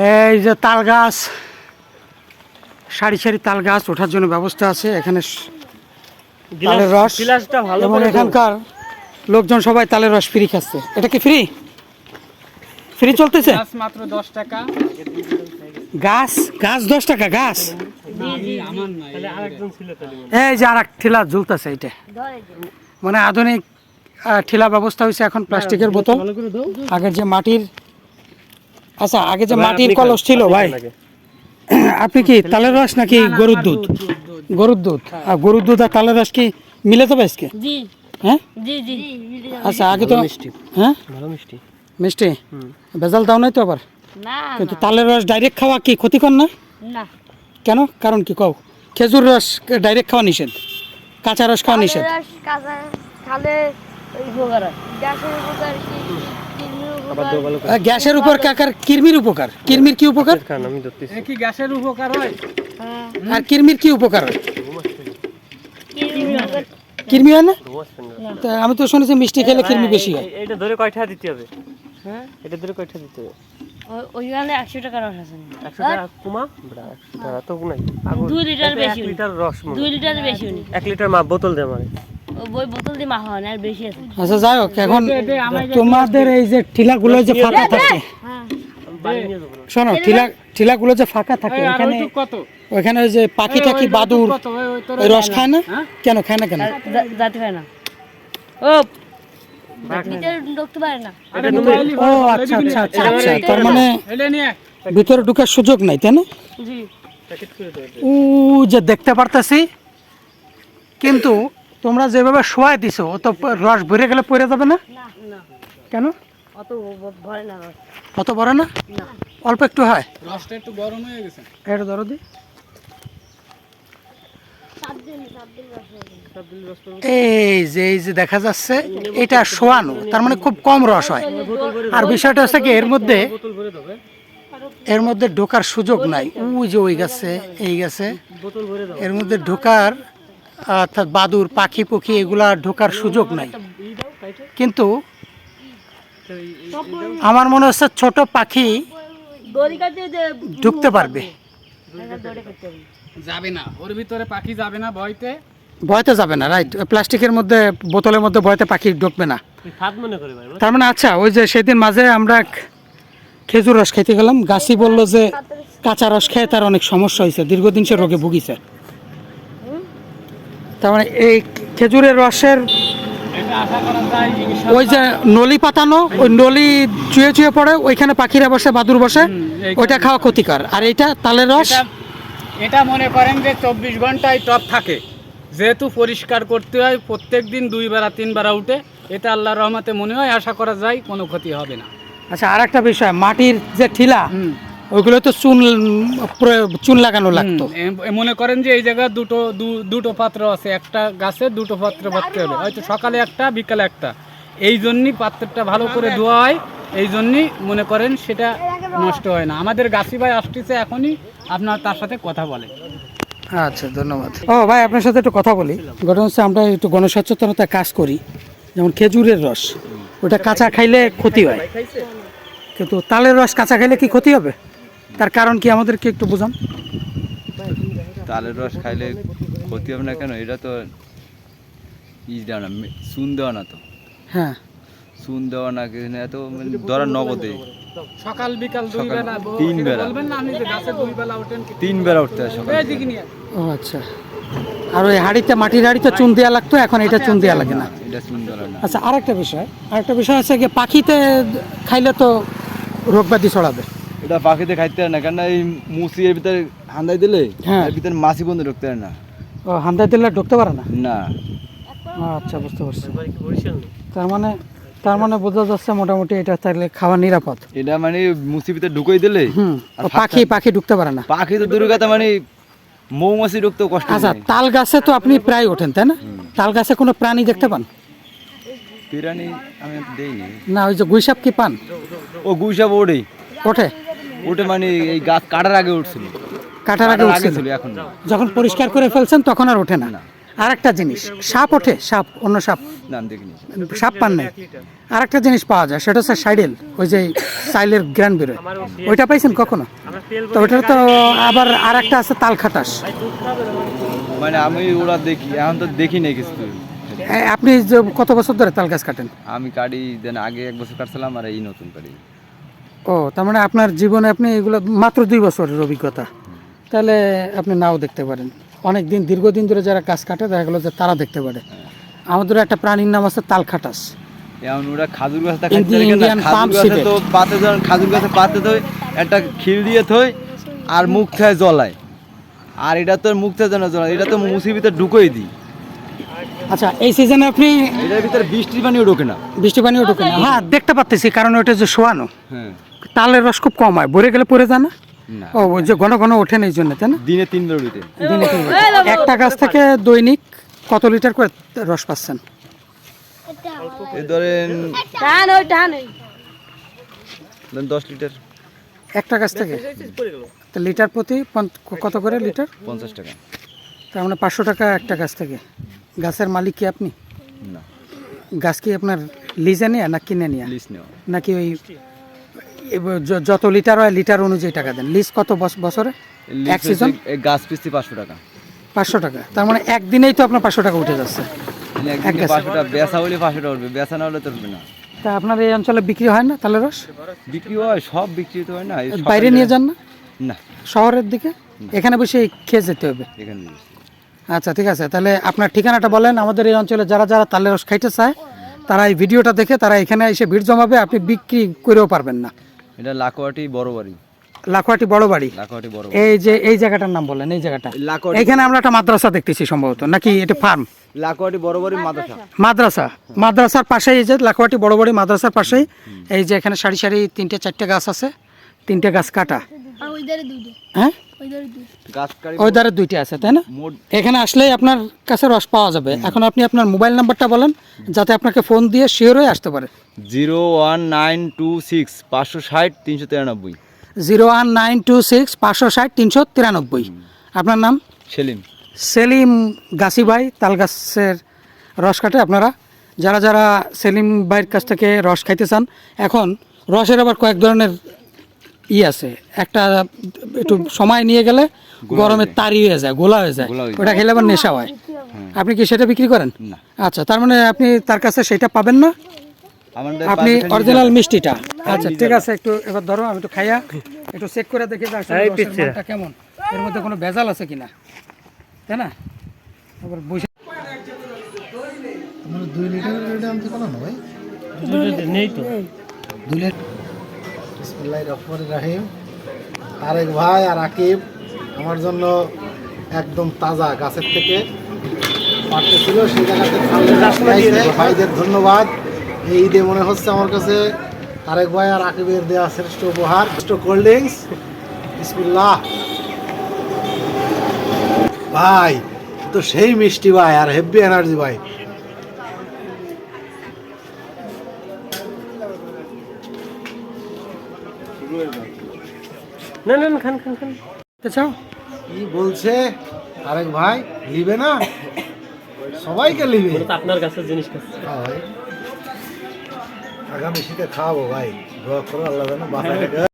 এই যে তাল গাছ সারি সারি তাল গাছ ওঠার জন্য ব্যবস্থা আছে। এখানে তালের রস। ভালো এবং এখানকার লোকজন সবাই তালের রস ফ্রি খাচ্ছে। এটা কি ফ্রি ফ্রি চলতেছে? গাছ মাত্র দশ টাকা। গাছ? গাছ দশ টাকা? গাছ? মনে হয়। এই যে। আর এক ঠেলা ঝুলতেছে এটা মানে আধুনিক ঠেলা ব্যবস্থা হয়েছে এখন প্লাস্টিকের বোতল। ভালো করে দাও আগের যে মাটির আচ্ছা আগে যে মাটির কলস ছিল ভাই। আপনি কি তালের রস নাকি গরুর দুধ? গরুর দুধ আর গরুর দুধ আর তালের রস কি মিলে যাবে আজকে? জি। হ্যাঁ? জি জি। আচ্ছা আগে তো মিষ্টি। হ্যাঁ? মিষ্টি। মিষ্টি? ভেজাল দাও নাই তো আবার? কিন্তু তালের রস ডাইরেক্ট খাওয়া কি ক্ষতিকর না? না। কেন? কারণ কি কও? খেজুর রস ডাইরেক্ট খাওয়া নিষেধ? কাঁচা রস খাওয়া নিষেধ? কাঁচা খালে উপকার গ্যাসের উপর কাকার কিরমির উপকার? কিরমির কি উপকার? আমি কি গ্যাসের উপকার হয়? হ্যাঁ আর কিরমির কি উপকার হয়? কিরমি হয় না? তা আমি তো শুনেছি মিষ্টি খেলে কিরমি বেশি হয়। এইটা ধরে কয়টা দিতে হবে? হ্যাঁ? এটা ধরে কয়টা দিতে হবে? ওইখানে একশো টাকা রস আছে। একশো টাকা কুমা? বড়া, একশো টাকা তো নাই। দুই লিটার বেশি লিটার রস দুই লিটার বেশি এক লিটার মা বোতল দে আমারে। ওই বোতল দিয়ে মাখা হয় না আর বেশি আছে। আচ্ছা যাই হোক এখন তোমাদের এই যে টিলাগুলো যে ফাঁকা থাকে হ্যাঁ। শোনো টিলা টিলাগুলো যে ফাঁকা থাকে ওখানে কত? ওখানে ওই যে পাখি এই, টাকি বাদুর রস খায় না? হ্যাঁ? কেন খায় না কেন? আর যা- যাতে পারে না। ও ভিতরে ঢুকতে পারে না। আরে মোবাইলই ও আচ্ছা আচ্ছা আচ্ছা আচ্ছা তার মানে। ভিতরে ঢুকার সুযোগ নাই তাই না। ও যে দেখতে পারতাছি কিন্তু তোমরা যেভাবে শোয়াই দিছো অত রস ভরে গেলে পড়ে যাবে না? কেন? অত ভরে না বড় না? না। অল্প একটু হয়। রসটা একটু গরম হয়ে গেছে। এটা ধরো দি। এই যে এই যে দেখা যাচ্ছে এটা শোয়ানো তার মানে খুব কম রস হয়। আর বিষয়টা হচ্ছে কি এর মধ্যে এর মধ্যে ঢোকার সুযোগ নাই। ওই যে ওই গেছে এই গেছে। এর মধ্যে ঢোকার অর্থাৎ বাদুর পাখি পুখি এগুলা ঢোকার সুযোগ নাই। কিন্তু আমার মনে হচ্ছে ছোট পাখি ঢুকতে পারবে। দড়ি কাটতে হবে যাবে না। ওর ভিতরে পাখি যাবে না ভয়তে। ভয়তে যাবে না রাইট প্লাস্টিকের মধ্যে বোতলের মধ্যে ভয়তে পাখি ঢুকবে না। মনে তার মানে আচ্ছা ওই যে সেদিন মাঝে আমরা খেজুর রস খাইতে গেলাম। গাছি বলল যে কাঁচা রস খেয়ে তার অনেক সমস্যা হয়েছে। দীর্ঘদিন সে রোগে ভুগিছে। তার মানে এই খেজুরের রসের এটা। ওই যে নলি পাতানো ওই নলি চুয়ে চুয়ে পড়ে ওইখানে পাখিরা বসে বাদুর বসে ওইটা খাওয়া ক্ষতিকর আর এইটা তালের রস এটা এটা মনে করেন যে চব্বিশ ঘন্টায় টপ থাকে যেহেতু পরিষ্কার করতে হয় প্রত্যেক দিন দুই বেলা তিন বেলা উঠে এটা আল্লাহর রহমতে মনে হয় আশা করা যায় কোনো ক্ষতি হবে না আচ্ছা আর একটা বিষয় মাটির যে ঠিলা। ওইগুলো তো চুন প্র- চুন লাগানো লাগতো। মনে করেন যে এই জায়গায় দুটো দু- দুটো পাত্র আছে একটা গাছে দুটো পাত্র ভরতে হবে। হয়তো সকালে একটা বিকালে একটা। এই জন্যই পাত্রটা ভালো করে ধোয়া হয় এই জন্যই মনে করেন সেটা নষ্ট হয় না। আমাদের গাছি ভাই আসতেছে এখনই আপনার তার সাথে কথা বলে আচ্ছা ধন্যবাদ। ও ভাই আপনার সাথে একটু কথা বলি। ঘটনা হচ্ছে আমরা একটু গণসচেতনতা কাজ করি যেমন খেজুরের রস। ওটা কাঁচা খাইলে ক্ষতি হয়। কিন্তু তালের রস কাঁচা খাইলে কি ক্ষতি হবে? তার কারণ কি আমাদেরকে একটু বোঝান? তালের রস খাইলে ক্ষতি হবে না কেন? এটা তো ই দেওয়া না চুন দেওয়া না তো। হ্যাঁ। চুন দেওয়া না কিছু না এত মানে ধরা নগদে। সকাল বিকাল দুই সকাল বেলা তিন বেলা। বলবেন না আপনি যে গাছে দুই বেলা ওঠেন তিন বেলা উঠতে হয় সকাল ও আচ্ছা। আর ওই হাঁড়িতে মাটির হাঁড়িতে চুন দেওয়া লাগতো এখন এটা চুন দেওয়া লাগে না। আচ্ছা আরেকটা বিষয় আরেকটা বিষয় আছে কি পাখিতে খাইলে তো রোগ ব্যাধি ছড়াবে। এটা পাখিতে খাইতে হয় না কেন এই মুসি এর ভিতরে হান্দাই দিলে হ্যাঁ। এর ভিতরে মাছি বন্ধ ঢুকতে হয় না। ও হামদাই দিলে ঢুকতে পারে না? না। আচ্ছা বুঝতে পারছি? তার মানে তার মানে বোঝা যাচ্ছে মোটামুটি এটা তাহলে খাওয়া নিরাপদ। এটা মানে মুসি ভিতরে ঢুকাই দিলে হুম আর পাখি পাখি ঢুকতে পারে না। পাখি তো দূরের কথা মানে মৌমাছি ঢুকতেও কষ্ট আচ্ছা নেই। তাল গাছে তো আপনি প্রায় ওঠেন তাই না? তাল গাছে কোনো প্রাণী দেখতে পান? পিরানি আমি দেইনি। না ওই যে গুইসাপ কি পান? ও গুইসাপ ওড়ে ওঠে? ওটা মানে এই গাছ কাটার আগে উঠছিল। কাটার আগে উঠছিল। এখন যখন পরিষ্কার করে ফেলছেন তখন আর ওঠে না। আর একটা জিনিস সাপ ওঠে? সাপ অন্য সাপ? সাপ পান নাই। আর একটা জিনিস পাওয়া যায় সেটা হচ্ছে সাইডেল ওই যে সাইলের গ্রান বেরোয়। ওইটা পাইছেন কখনো? তো ওইটা তো আবার আর একটা আছে তাল খাটাস মানে আমি ওরা দেখি এখন তো দেখি নাই কিছু। আপনি কত বছর ধরে তাল গাছ কাটেন? আমি কাটি দেন আগে এক বছর কাটছিলাম আর এই নতুন কাটি। ও তার মানে আপনার জীবনে আপনি এগুলো মাত্র দুই বছরের অভিজ্ঞতা। তাহলে আপনি নাও দেখতে পারেন। অনেক দিন দীর্ঘদিন ধরে যারা গাছ কাটে দেখা গেলো যে তারা দেখতে পারে। আমাদের একটা প্রাণীর নাম আছে তাল খাটাস এখন ওরা খাজুর খাইতে খাজুর গাছে তো পাতে খাজুর গাছে পাতে থই একটা খিল দিয়ে থই আর মুখ থেকে জ্বলায়। আর এটা তো মুখ থেকে যেন জ্বলায় এটা তো মুসির ভিতরে ঢুকোই দিই। আচ্ছা এই সিজনে আপনি এটার ভিতরে বৃষ্টির পানিও ঢোকে না। বৃষ্টি পানিও ঢুকে না। হ্যাঁ দেখতে পাচ্ছি কারণ ওটা যে শোয়ানো। হ্যাঁ। তালের রস খুব কম হয়। ভরে গেলে পড়ে যায় না? ও ওই যে ঘন ঘন ওঠেন এই জন্য তাই না? দিনে তিনবার উঠে দিনে তিনবার। একটা গাছ থেকে দৈনিক কত লিটার করে রস পাচ্ছেন? এই ধরেন টান ওই টান ওই। ধরেন দশ লিটার। একটা গাছ থেকে? তো লিটার প্রতি কত করে লিটার? পঞ্চাশ টাকা। তার মানে পাঁচশো টাকা একটা গাছ থেকে। গাছের মালিক কি আপনি? না। গাছ কি আপনার লিজে নেয়া না কিনে নেয়া? নেওয়া। নাকি ওই যত লিটার হয় লিটার অনুযায়ী টাকা দেন। লিজ কত বছ- বছরে? এক সিজন গাছ পিস্তি পাঁচশো টাকা। পাঁচশো টাকা। তার মানে একদিনেই তো আপনার পাঁচশো টাকা উঠে যাচ্ছে। মানে। টাকা বেচা হলে পাঁচশো টাকা উঠবে বেচা না হলে তো উঠবে না। তা আপনার এই অঞ্চলে বিক্রি হয় না তালের রস? বিক্রি হয় সব বিক্রি তো হয় না। বাইরে নিয়ে যান না? না। শহরের দিকে? এখানে বসে খেয়ে যেতে হবে? এখানে আচ্ছা ঠিক আছে। তাহলে আপনার ঠিকানাটা বলেন। আমাদের এই অঞ্চলে যারা যারা তালের রস খাইতে চায় তারা এই ভিডিওটা দেখে তারা এখানে এসে ভিড় জমাবে আপনি বিক্রি করেও পারবেন না। এটা লাকোয়াটি বড় বাড়ি। লাখোয়াটি বড় বাড়ি? লাকোয়াটি বড় বাড়ি। এই যে এই জায়গাটার নাম বলেন এই জায়গাটা। লাকোয়াটি এখানে আমরা একটা মাদ্রাসা দেখতেছি সম্ভবত নাকি এটা ফার্ম? লাকোয়াটি বড় বাড়ি মাদ্রাসা। মাদ্রাসা। মাদ্রাসার পাশেই এই যে লাখোয়াটি বড় বাড়ি মাদ্রাসার পাশেই এই যে এখানে সারি সারি তিনটে চারটে গাছ আছে তিনটে গাছ কাটা। হ্যাঁ? ওই ধারে দুইটা আছে তাই না? এখানে আসলেই আপনার কাছে রস পাওয়া যাবে। এখন আপনি আপনার মোবাইল নাম্বারটা বলেন যাতে আপনাকে ফোন দিয়ে শিওর হয়ে আসতে পারে। Zero one nine two six পাঁচশো ষাট তিনশো তিরানব্বই। Zero one nine two six পাঁচশো ষাট তিনশো তিরানব্বই। আপনার নাম? সেলিম। সেলিম গাছি ভাই তাল গাছের রস কাটে আপনারা। যারা যারা সেলিম ভাইয়ের কাছ থেকে রস খাইতে চান এখন রসের আবার কয়েক ধরনের ই আছে। একটা একটু সময় নিয়ে গেলে গরমে তারি হয়ে যায় গোলা হয়ে যায়। হয়ে। ওটা খেলে আবার নেশা হয়। আপনি কি সেটা বিক্রি করেন? না। আচ্ছা তার মানে আপনি তার কাছে সেটা পাবেন না? আপনি অরিজিনাল মিষ্টিটা। আচ্ছা ঠিক আছে একটু এবার ধরো আমি একটু খাইয়া একটু চেক করে দেখি কেমন। এর মধ্যে কোনো ভেজাল আছে কিনা? তাই না? এবার বুঝে নেই তো। বিসমিল্লাহ রহমান রাহিম। আরেক ভাই আর আকিব আমার জন্য একদম তাজা গাছের থেকে পাঠতে ছিল সেই জায়গাতে। ভাইদের ধন্যবাদ। এই ঈদে মনে হচ্ছে আমার কাছে আরেক ভাই আর আকিবের দেওয়া শ্রেষ্ঠ উপহার শ্রেষ্ঠ কোল্ড ড্রিঙ্কস। বিসমিল্লাহ। ভাই তো সেই মিষ্টি ভাই আর হেভি এনার্জি ভাই। না না খান খান খান। চাও কি বলছে? আরেক ভাই লিবে না? সবাইকে লিবে আপনার কাছে জিনিস আগামী শীতে খাওয়াবো ভাই। দোয়া করো আল্লাহ রাখে।